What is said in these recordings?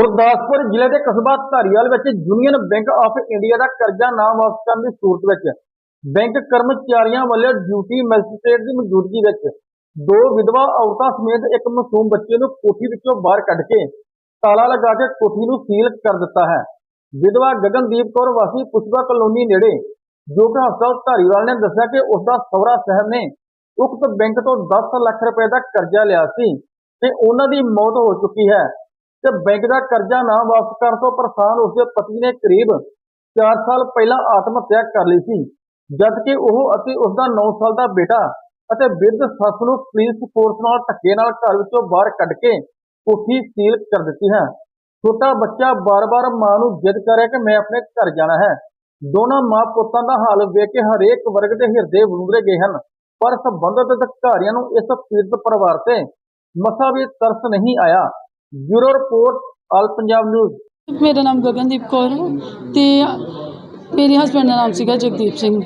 ਗੁਰਦਾਸਪੁਰ ਜ਼ਿਲ੍ਹੇ ਦੇ ਕਸਬਾ ਧਾਰੀਵਾਲ ਵਿੱਚ ਯੂਨੀਅਨ ਬੈਂਕ ਆਫ ਇੰਡੀਆ ਦਾ ਕਰਜ਼ਾ ਨਾ ਵਾਪਸ ਕਰਨ ਦੀ ਸੂਰਤ ਵਿੱਚ ਬੈਂਕ ਕਰਮਚਾਰੀਆਂ ਵੱਲੋਂ ਡਿਊਟੀ ਮੈਜਿਸਟ੍ਰੇਟ ਦੀ ਮੌਜੂਦਗੀ ਵਿੱਚ ਦੋ ਵਿਧਵਾ ਔਰਤਾਂ ਸਮੇਤ ਇੱਕ ਮਾਸੂਮ ਬੱਚੇ ਨੂੰ ਕੋਠੀ ਵਿੱਚੋਂ ਬਾਹਰ ਕੱਢ ਕੇ ਤਾਲਾ ਲਗਾ ਕੇ ਕੋਠੀ ਨੂੰ ਸੀਲ ਕਰ ਦਿੱਤਾ ਹੈ। ਵਿਧਵਾ ਗਗਨਦੀਪ ਕੌਰ ਵਾਸੀ ਪੁਸ਼ਪਾ ਕਲੋਨੀ ਨੇੜੇ ਜੋ ਕਿ ਹਸਪਤਾਲ ਧਾਰੀਵਾਲ ਨੇ ਦੱਸਿਆ ਕਿ ਉਸ ਦਾ ਸਹੁਰਾ ਸਾਹਿਬ ਨੇ ਉਕਤ ਬੈਂਕ ਤੋਂ 10 ਲੱਖ ਰੁਪਏ ਦਾ ਕਰਜ਼ਾ ਲਿਆ ਸੀ ਤੇ ਉਹਨਾਂ ਦੀ ਮੌਤ ਹੋ ਚੁੱਕੀ ਹੈ। ਤੇ ਬੈਂਕ ਦਾ ਕਰਜ਼ਾ ਨਾ ਵਾਪਸ ਕਰਨ ਤੋਂ ਪਰੇਸ਼ਾਨ ਉਸ ਦੇ ਪਤੀ ਨੇ ਕਰੀਬ 4 ਸਾਲ ਪਹਿਲਾਂ ਆਤਮ ਹੱਤਿਆ ਕਰ ਲਈ ਸੀ, ਜਦਕਿ ਉਹ ਅਤੇ ਉਸ ਦਾ 9 ਸਾਲ ਦਾ ਬੇਟਾ ਅਤੇ ਬਿਰਧ ਸੱਸ ਨੂੰ ਪੁਲਿਸ ਫੋਰਸ ਨਾਲ ਧੱਕੇ ਨਾਲ ਘਰ ਵਿੱਚੋਂ ਬਾਹਰ ਕੱਢ ਕੇ ਕੋਠੀ ਸੀਲ ਕਰ ਦਿੱਤੀ ਹੈ। ਛੋਟਾ ਬੱਚਾ ਬਾਰ-ਬਾਰ ਮਾਂ ਨੂੰ ਜਿੱਦ ਕਰ ਰਿਹਾ ਕਿ ਮੈਂ ਆਪਣੇ ਘਰ ਜਾਣਾ ਹੈ। ਦੋਨਾਂ ਮਾਂ ਪੁੱਤਾਂ ਦਾ ਹਾਲ ਵੇਖ ਕੇ ਹਰੇਕ ਵਰਗ ਦੇ ਹਿਰਦੇ ਵਲੂਰੇ ਗਏ ਹਨ, ਪਰ ਸੰਬੰਧਿਤ ਅਧਿਕਾਰੀਆਂ ਨੂੰ ਇਸ ਪੀੜਤ ਪਰਿਵਾਰ ਤੇ ਮਸਾ ਵੀ ਤਰਸ ਨਹੀਂ ਆਇਆ। Bureau report all Punjab news ਮੇਰਾ ਨਾਮ ਗਗਨਦੀਪ ਕੌਰ ਹੈ ਤੇ ਮੇਰੇ ਹਸਬੰਡ ਦਾ ਨਾਮ ਸੀਗਾ ਜਗਦੀਪ ਸਿੰਘ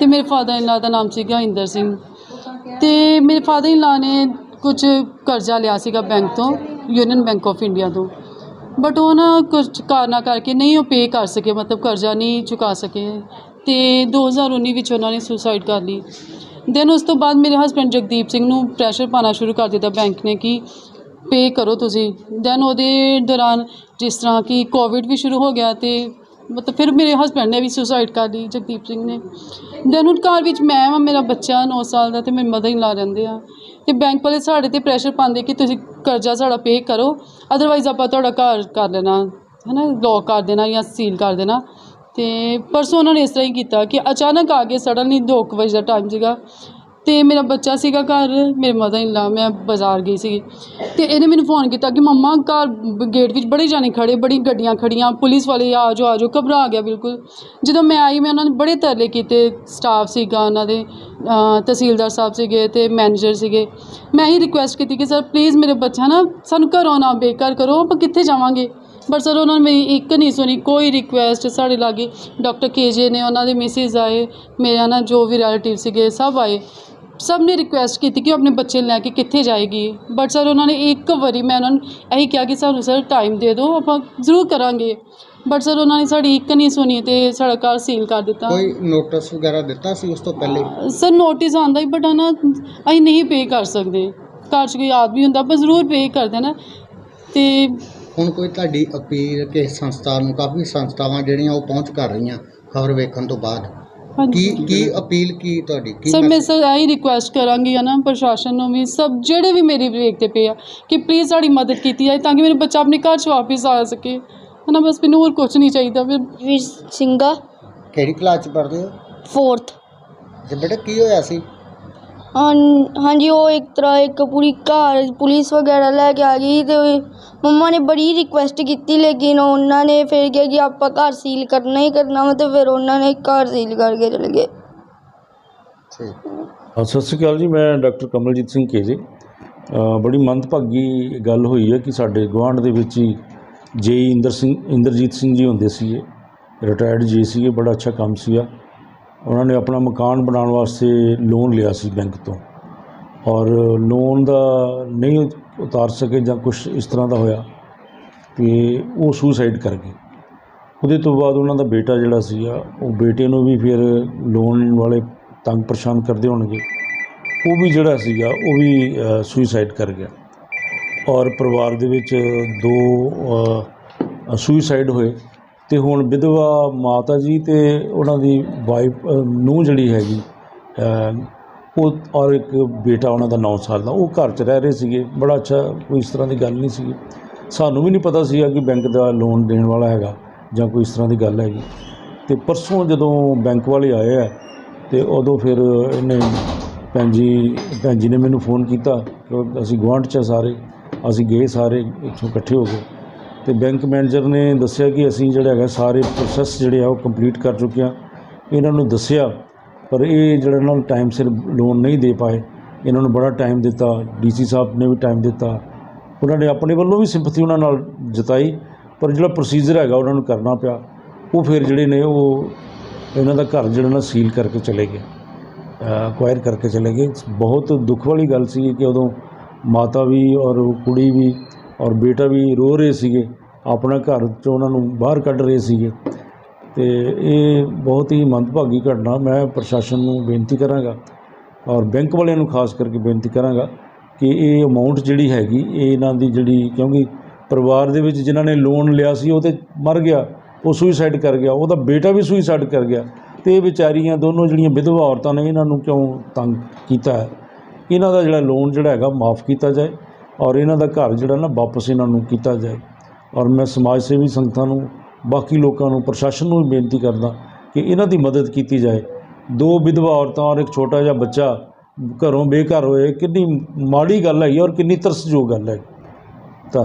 ਤੇ ਮੇਰੇ ਫਾਦਰ ਇਨ ਲਾ ਦਾ ਨਾਮ ਸੀਗਾ ਇੰਦਰ ਸਿੰਘ ਤੇ ਮੇਰੇ ਫਾਦਰ ਇਨ ਲਾ ਨੇ ਕੁਝ ਕਰਜ਼ਾ ਲਿਆ ਸੀਗਾ ਬੈਂਕ ਤੋਂ ਯੂਨੀਅਨ ਬੈਂਕ ਆਫ ਇੰਡੀਆ ਤੋਂ। ਬਟ ਉਹ ਨਾ ਕੁਝ ਕਾਰਨਾਂ ਕਰਕੇ ਨਹੀਂ ਉਹ ਪੇ ਕਰ ਸਕੇ, ਮਤਲਬ ਕਰਜ਼ਾ ਨਹੀਂ ਚੁਕਾ ਸਕੇ। ਤੇ 2019 ਵਿੱਚ ਉਹਨਾਂ ਨੇ ਸੁਸਾਈਡ ਕਰ ਲਈ। ਦੈਨ ਉਸ ਤੋਂ ਬਾਅਦ ਮੇਰੇ ਹਸਬੰਡ ਜਗਦੀਪ ਸਿੰਘ ਨੂੰ ਪ੍ਰੈਸ਼ਰ ਪਾਣਾ ਸ਼ੁਰੂ ਕਰ ਦਿੱਤਾ ਬੈਂਕ ਨੇ ਕਿ ਪੇ ਕਰੋ ਤੁਸੀਂ। ਦੈਨ ਉਹਦੇ ਦੌਰਾਨ ਜਿਸ ਤਰ੍ਹਾਂ ਕਿ ਕੋਵਿਡ ਵੀ ਸ਼ੁਰੂ ਹੋ ਗਿਆ ਤੇ ਮਤਲਬ ਫਿਰ ਮੇਰੇ ਹਸਬੰਡ ਨੇ ਵੀ ਸੁਸਾਈਡ ਕਰ ਲਈ, ਜਗਦੀਪ ਸਿੰਘ ਨੇ। ਦੈਨ ਹੁਣ ਘਰ ਵਿੱਚ ਮੈਂ ਆ ਮੇਰਾ ਬੱਚਾ 9 ਸਾਲ ਦਾ ਤੇ ਮੇਰੀ ਮਦਰ ਇਨ ਲਾ ਰਹਿੰਦੇ ਆ। ਤੇ ਬੈਂਕ ਵਾਲੇ ਸਾਡੇ ਤੇ ਪ੍ਰੈਸ਼ਰ ਪਾਉਂਦੇ ਕਿ ਤੁਸੀਂ ਕਰਜ਼ਾ ਸਾਡਾ ਪੇ ਕਰੋ ਅਦਰਵਾਈਜ਼ ਆਪਾਂ ਤੁਹਾਡਾ ਘਰ ਕਰ ਲੈਣਾ ਹੈ ਨਾ ਲੌਕ ਕਰ ਦੇਣਾ ਜਾਂ ਸੀਲ ਕਰ ਦੇਣਾ। ਤੇ ਪਰਸੋਂ ਉਹਨਾਂ ਨੇ ਇਸ ਤਰ੍ਹਾਂ ਹੀ ਕੀਤਾ ਕਿ ਅਚਾਨਕ ਆ ਕੇ ਸਡਨਲੀ ਦੋ ਕੁ ਵਜੇ ਦਾ ਟਾਈਮ ਸੀਗਾ। ਅਤੇ ਮੇਰਾ ਬੱਚਾ ਸੀਗਾ ਘਰ, ਮੇਰੇ ਮਦਰ ਇਨ ਲਾ ਮੈਂ ਬਾਜ਼ਾਰ ਗਈ ਸੀਗੀ। ਅਤੇ ਇਹਨੇ ਮੈਨੂੰ ਫੋਨ ਕੀਤਾ ਕਿ ਮੰਮਾ, ਘਰ ਗੇਟ ਵਿੱਚ ਬੜੇ ਜਾਣੇ ਖੜ੍ਹੇ ਬੜੀ ਗੱਡੀਆਂ ਖੜ੍ਹੀਆਂ ਪੁਲਿਸ ਵਾਲੇ ਆ ਜਾਓ ਆ ਜਾਓ ਘਬਰਾ ਗਿਆ ਬਿਲਕੁਲ। ਜਦੋਂ ਮੈਂ ਆਈ, ਮੈਂ ਉਹਨਾਂ ਨੇ ਬੜੇ ਤਰਲੇ ਕੀਤੇ ਸਟਾਫ ਸੀਗਾ ਉਹਨਾਂ ਦੇ ਤਹਿਸੀਲਦਾਰ ਸਾਹਿਬ ਸੀਗੇ ਅਤੇ ਮੈਨੇਜਰ ਸੀਗੇ। ਮੈਂ ਇਹੀ ਰਿਕੁਐਸਟ ਕੀਤੀ ਕਿ ਸਰ ਪਲੀਜ਼ ਮੇਰੇ ਬੱਚਾ ਨਾ ਸਾਨੂੰ ਘਰੋਂ ਨਾ ਬੇਕਾਰ ਕਰੋ, ਆਪਾਂ ਕਿੱਥੇ ਜਾਵਾਂਗੇ? ਬਟ ਸਰ, ਉਹਨਾਂ ਨੇ ਮੇਰੀ ਇੱਕ ਨਹੀਂ ਸੁਣੀ, ਕੋਈ ਰਿਕੁਐਸਟ ਸਾਡੇ ਲਾਗੇ। ਡਾਕਟਰ ਕੇਜੇ ਨੇ, ਉਹਨਾਂ ਦੇ ਮਿਸਿਸ ਆਏ, ਮੇਰਾ ਨਾ ਜੋ ਵੀ ਰਿਲੇਟਿਵ ਸੀਗੇ, ਸਭ ਆਏ। ਸਭ ਨੇ ਰਿਕੁਐਸਟ ਕੀਤੀ ਕਿ ਉਹ ਆਪਣੇ ਬੱਚੇ ਨੂੰ ਲੈ ਕੇ ਕਿੱਥੇ ਜਾਏਗੀ। ਬਟ ਸਰ ਉਹਨਾਂ ਨੇ ਇੱਕ ਵਾਰੀ ਮੈਂ ਉਹਨਾਂ ਨੂੰ ਇਹੀ ਕਿਹਾ ਕਿ ਸਾਨੂੰ ਸਰ ਟਾਈਮ ਦੇ ਦਿਓ ਆਪਾਂ ਜ਼ਰੂਰ ਕਰਾਂਗੇ। ਬਟ ਸਰ ਉਹਨਾਂ ਨੇ ਸਾਡੀ ਇੱਕ ਨਹੀਂ ਸੁਣੀ ਤੇ ਸਾਡਾ ਘਰ ਸੀਲ ਕਰ ਦਿੱਤਾ। ਕੋਈ ਨੋਟਿਸ ਵਗੈਰਾ ਦਿੱਤਾ ਸੀ ਉਸ ਤੋਂ ਪਹਿਲੇ? ਸਰ ਨੋਟਿਸ ਆਂਦਾ ਹੀ ਬਟ ਨਾ ਅਸੀਂ ਨਹੀਂ ਪੇ ਕਰ ਸਕਦੇ। ਘਰ 'ਚ ਕੋਈ ਆਦਮੀ ਹੁੰਦਾ ਆਪਾਂ ਜ਼ਰੂਰ ਪੇ ਕਰ ਦੇਣਾ ਤੇ ਹੁਣ ਕੋਈ ਤੁਹਾਡੀ ਅਪੀਲ ਕਿਸੇ ਸੰਸਥਾ ਨੂੰ ਕਾਫੀ ਸੰਸਥਾਵਾਂ ਜਿਹੜੀਆਂ ਉਹ ਪਹੁੰਚ ਕਰ ਰਹੀਆਂ ਖਬਰ ਵੇਖਣ ਤੋਂ ਬਾਅਦ? ਹਾਂਜੀ। ਕੀ ਕੀ ਅਪੀਲ ਕੀ ਤੁਹਾਡੀ? ਕੀ ਸਰ ਮੈਂ message? ਸਰ ਇਹੀ ਰਿਕੁਐਸਟ ਕਰਾਂਗੀ ਹੈ ਨਾ ਪ੍ਰਸ਼ਾਸਨ ਨੂੰ ਵੀ ਸਭ ਜਿਹੜੇ ਵੀ ਮੇਰੀ ਵੇਖਦੇ ਪਏ ਆ ਕਿ ਪਲੀਜ਼ ਸਾਡੀ ਮਦਦ ਕੀਤੀ ਜਾਏ ਤਾਂ ਕਿ ਮੇਰਾ ਬੱਚਾ ਆਪਣੇ ਘਰ 'ਚ ਵਾਪਸ ਆ ਸਕੇ। ਹੈ ਨਾ ਬਸ ਮੈਨੂੰ ਹੋਰ ਕੁਝ ਨਹੀਂ ਚਾਹੀਦਾ। ਫਿਰ ਵੀਰ ਸਿੰਘਾ ਕਿਹੜੀ ਕਲਾਸ ਚ ਪੜ੍ਹਦੇ ਹੋ? ਫੋਰਥ ਤੇ ਬੇਟਾ ਕੀ ਹੋਇਆ ਸੀ? ਹਾਂਜੀ ਉਹ ਇੱਕ ਤਰ੍ਹਾਂ ਇੱਕ ਪੂਰੀ ਘਰ ਪੁਲਿਸ ਵਗੈਰਾ ਲੈ ਕੇ ਆ ਗਈ ਤੇ ਮੰਮਾ ਨੇ ਬੜੀ ਰਿਕੁਐਸਟ ਕੀਤੀ ਲੇਕਿਨ ਉਹਨਾਂ ਨੇ ਫਿਰ ਕਿਹਾ ਕਿ ਆਪਾਂ ਘਰ ਸੀਲ ਕਰਨਾ ਹੀ ਕਰਨਾ ਵਾ ਤੇ ਫਿਰ ਉਹਨਾਂ ਨੇ ਘਰ ਸੀਲ ਕਰਕੇ ਚਲੇ ਗਏ। ਠੀਕ। ਹਾਂ, ਸਤਿ ਸ਼੍ਰੀ ਅਕਾਲ ਜੀ ਮੈਂ ਡਾਕਟਰ ਕਮਲਜੀਤ ਸਿੰਘ ਕੇਜੇ ਅ, ਬੜੀ ਮੰਦਭਾਗੀ ਗੱਲ ਹੋਈ ਹੈ ਕਿ ਸਾਡੇ ਗੁਆਂਢ ਦੇ ਵਿੱਚ ਹੀ ਜੇ ਇੰਦਰ ਸਿੰਘ ਇੰਦਰਜੀਤ ਸਿੰਘ ਜੀ ਹੁੰਦੇ ਸੀਗੇ ਰਿਟਾਇਰਡ ਜੀ ਸੀਗੇ ਬੜਾ ਅੱਛਾ ਕੰਮ ਸੀਗਾ। ਉਹਨਾਂ ਨੇ ਆਪਣਾ ਮਕਾਨ ਬਣਾਉਣ ਵਾਸਤੇ ਲੋਨ ਲਿਆ ਸੀ ਬੈਂਕ ਤੋਂ। ਔਰ ਲੋਨ ਦਾ ਨਹੀਂ ਉਤਾਰ ਸਕੇ ਜਾਂ ਕੁਝ ਇਸ ਤਰ੍ਹਾਂ ਦਾ ਹੋਇਆ ਤੇ ਉਹ ਸੁਸਾਈਡ ਕਰ ਗਏ। ਉਹਦੇ ਤੋਂ ਬਾਅਦ ਉਹਨਾਂ ਦਾ ਬੇਟਾ ਜਿਹੜਾ ਸੀਗਾ, ਉਹ ਬੇਟੇ ਨੂੰ ਵੀ ਫਿਰ ਲੋਨ ਵਾਲੇ ਤੰਗ ਪਰੇਸ਼ਾਨ ਕਰਦੇ ਹੋਣਗੇ। ਉਹ ਵੀ ਜਿਹੜਾ ਸੀਗਾ, ਉਹ ਵੀ ਸੁਸਾਈਡ ਕਰ ਗਿਆ। ਔਰ ਪਰਿਵਾਰ ਦੇ ਵਿੱਚ ਦੋ ਸੁਸਾਈਡ ਹੋਏ। ਤੇ ਹੁਣ ਵਿਧਵਾ ਮਾਤਾ ਜੀ ਤੇ ਉਹਨਾਂ ਦੀ ਵਾਈਫ ਨੂੰ ਜਿਹੜੀ ਹੈਗੀ ਉਹ ਔਰ ਇੱਕ ਬੇਟਾ ਉਹਨਾਂ ਦਾ 9 ਸਾਲ ਦਾ, ਉਹ ਘਰ 'ਚ ਰਹਿ ਰਹੇ ਸੀਗੇ। ਬੜਾ ਅੱਛਾ ਕੋਈ ਇਸ ਤਰ੍ਹਾਂ ਦੀ ਗੱਲ ਨਹੀਂ ਸੀਗੀ। ਸਾਨੂੰ ਵੀ ਨਹੀਂ ਪਤਾ ਸੀਗਾ ਕਿ ਬੈਂਕ ਦਾ ਲੋਨ ਦੇਣ ਵਾਲਾ ਹੈਗਾ ਜਾਂ ਕੋਈ ਇਸ ਤਰ੍ਹਾਂ ਦੀ ਗੱਲ ਹੈਗੀ। ਤੇ ਪਰਸੋਂ ਜਦੋਂ ਬੈਂਕ ਵਾਲੇ ਆਏ ਆ, ਤੇ ਉਦੋਂ ਫਿਰ ਇਹਨੇ ਭੈਣ ਜੀ ਭੈਣ ਜੀ ਨੇ ਮੈਨੂੰ ਫੋਨ ਕੀਤਾ ਕਿ ਅਸੀਂ ਗੁਆਂਢ 'ਚ ਆ ਸਾਰੇ, ਅਸੀਂ ਗਏ ਸਾਰੇ, ਇੱਥੋਂ ਇਕੱਠੇ ਹੋ ਗਏ। ਤੇ ਬੈਂਕ ਮੈਨੇਜਰ ਨੇ ਦੱਸਿਆ ਕਿ ਅਸੀਂ ਜਿਹੜਾ ਹੈਗਾ ਸਾਰੇ ਪ੍ਰੋਸੈਸ ਜਿਹੜੇ ਆ ਉਹ ਕੰਪਲੀਟ ਕਰ ਚੁੱਕੇ ਹਾਂ ਇਹਨਾਂ ਨੂੰ ਦੱਸਿਆ, ਪਰ ਇਹ ਜਿਹੜਾ ਇਹਨਾਂ ਨੂੰ ਟਾਈਮ ਸਿਰ ਲੋਨ ਨਹੀਂ ਦੇ ਪਾਏ। ਇਹਨਾਂ ਨੂੰ ਬੜਾ ਟਾਈਮ ਦਿੱਤਾ ਡੀਸੀ ਸਾਹਿਬ ਨੇ ਵੀ ਟਾਈਮ ਦਿੱਤਾ। ਉਹਨਾਂ ਨੇ ਆਪਣੇ ਵੱਲੋਂ ਵੀ ਸਿੰਪਥੀ ਉਹਨਾਂ ਨਾਲ ਜਤਾਈ, ਪਰ ਜਿਹੜਾ ਪ੍ਰੋਸੀਜਰ ਹੈਗਾ ਉਹਨਾਂ ਨੂੰ ਕਰਨਾ ਪਿਆ। ਉਹ ਫਿਰ ਜਿਹੜੇ ਨੇ ਉਹ ਇਹਨਾਂ ਦਾ ਘਰ ਜਿਹੜਾ ਨਾ ਸੀਲ ਕਰਕੇ ਚਲੇ ਗਏ। ਅਕਵਾਇਰ ਕਰਕੇ ਚਲੇ ਗਏ। ਬਹੁਤ ਦੁੱਖ ਵਾਲੀ ਗੱਲ ਸੀ ਕਿ ਉਦੋਂ ਮਾਤਾ ਵੀ ਔਰ ਕੁੜੀ ਵੀ ਔਰ ਬੇਟਾ ਵੀ ਰੋ ਰਹੇ ਸੀਗੇ, ਆਪਣਾ ਘਰ 'ਚੋਂ ਉਹਨਾਂ ਨੂੰ ਬਾਹਰ ਕੱਢ ਰਹੇ ਸੀਗੇ। ਤੇ ਇਹ ਬਹੁਤ ਹੀ ਮੰਦਭਾਗੀ ਘਟਨਾ, ਮੈਂ ਪ੍ਰਸ਼ਾਸਨ ਨੂੰ ਬੇਨਤੀ ਕਰਾਂਗਾ ਔਰ ਬੈਂਕ ਵਾਲਿਆਂ ਨੂੰ ਖਾਸ ਕਰਕੇ ਬੇਨਤੀ ਕਰਾਂਗਾ ਕਿ ਇਹ ਅਮਾਉਂਟ ਜਿਹੜੀ ਹੈਗੀ, ਇਹ ਇਹਨਾਂ ਦੀ ਜਿਹੜੀ ਕਿਉਂਕਿ ਪਰਿਵਾਰ ਦੇ ਵਿੱਚ ਜਿਨ੍ਹਾਂ ਨੇ ਲੋਨ ਲਿਆ ਸੀ, ਉਹ ਤੇ ਮਰ ਗਿਆ, ਉਹ ਸੁਈਸਾਈਡ ਕਰ ਗਿਆ, ਉਹਦਾ ਬੇਟਾ ਵੀ ਸੁਈਸਾਈਡ ਕਰ ਗਿਆ। ਤੇ ਇਹ ਵਿਚਾਰੀਆਂ ਦੋਨੋਂ ਜਿਹੜੀਆਂ ਵਿਧਵਾ ਔਰਤਾਂ ਨੇ, ਇਹਨਾਂ ਨੂੰ ਕਿਉਂ ਤੰਗ ਕੀਤਾ ਹੈ? ਇਹਨਾਂ ਦਾ ਜਿਹੜਾ ਲੋਨ ਜਿਹੜਾ ਹੈਗਾ, ਮਾਫ ਕੀਤਾ ਜਾਏ। ਔਰ ਇਹਨਾਂ ਦਾ ਘਰ ਜਿਹੜਾ ਨਾ ਵਾਪਸ ਇਹਨਾਂ ਨੂੰ ਕੀਤਾ ਜਾਏ। ਔਰ ਮੈਂ ਸਮਾਜ ਸੇਵੀ ਸੰਗਤਾਂ ਨੂੰ, ਬਾਕੀ ਲੋਕਾਂ ਨੂੰ, ਪ੍ਰਸ਼ਾਸਨ ਨੂੰ ਵੀ ਬੇਨਤੀ ਕਰਦਾ ਕਿ ਇਹਨਾਂ ਦੀ ਮਦਦ ਕੀਤੀ ਜਾਏ। ਦੋ ਵਿਧਵਾ ਔਰਤਾਂ ਔਰ ਇੱਕ ਛੋਟਾ ਜਿਹਾ ਬੱਚਾ ਘਰੋਂ ਬੇਘਰ ਹੋਏ, ਕਿੰਨੀ ਮਾੜੀ ਗੱਲ ਹੈ ਔਰ ਕਿੰਨੀ ਤਰਸਯੋਗ ਗੱਲ ਹੈ